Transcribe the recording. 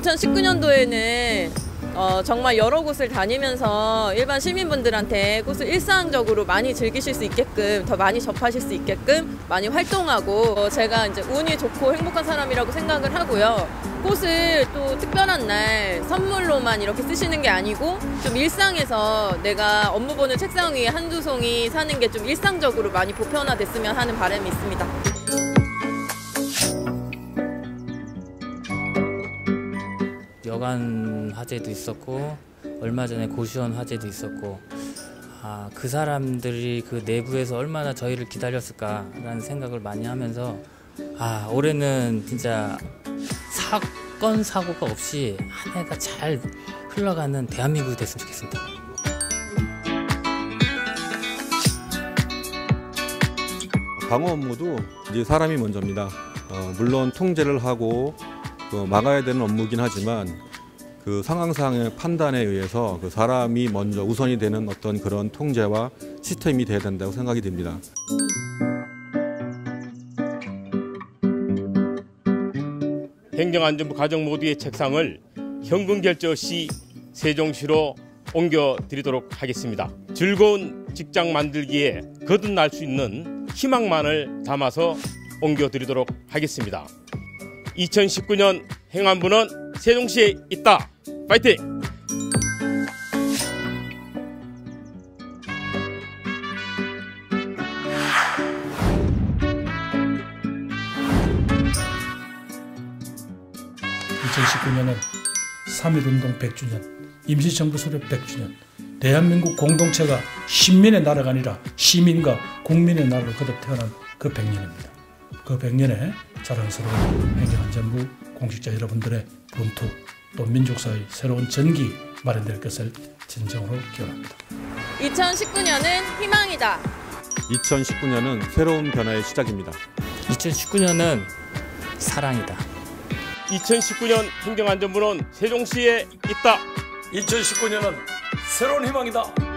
2019년도에는 어, 정말 여러 곳을 다니면서 일반 시민분들한테 꽃을 일상적으로 많이 즐기실 수 있게끔 더 많이 접하실 수 있게끔 많이 활동하고 어, 제가 이제 운이 좋고 행복한 사람이라고 생각을 하고요. 꽃을 또 특별한 날 선물로만 이렇게 쓰시는 게 아니고 좀 일상에서 내가 업무 보는 책상 위에 한두 송이 사는 게 좀 일상적으로 많이 보편화됐으면 하는 바람이 있습니다. 여간 화재도 있었고 얼마 전에 고시원 화재도 있었고 아, 그 사람들이 그 내부에서 얼마나 저희를 기다렸을까라는 생각을 많이 하면서 아 올해는 진짜 사건 사고가 없이 한 해가 잘 흘러가는 대한민국이 됐으면 좋겠습니다. 방어 업무도 이제 사람이 먼저입니다. 어, 물론 통제를 하고 그 막아야 되는 업무긴 하지만 그 상황상의 판단에 의해서 그 사람이 먼저 우선이 되는 어떤 그런 통제와 시스템이 돼야 된다고 생각이 듭니다. 행정안전부 가정 모두의 책상을 현금 결제 시 세종시로 옮겨 드리도록 하겠습니다. 즐거운 직장 만들기에 거듭날 수 있는 희망만을 담아서 옮겨 드리도록 하겠습니다. 2019년 행안부는 세종시에 있다. 파이팅! (2019년은) 3.1운동 100주년 임시정부 수립 100주년 대한민국 공동체가 신민의 나라가 아니라 시민과 국민의 나라로 거듭 태어난 그 100년입니다. 그 100년에 자랑스러운 행정안전부 공직자 여러분들의 분투 또 민족사의 새로운 전기 마련될 것을 진정으로 기원합니다. 2019년은 희망이다. 2019년은 새로운 변화의 시작입니다. 2019년은 사랑이다. 2019년 행정안전부는 세종시에 있다. 2019년은 새로운 희망이다.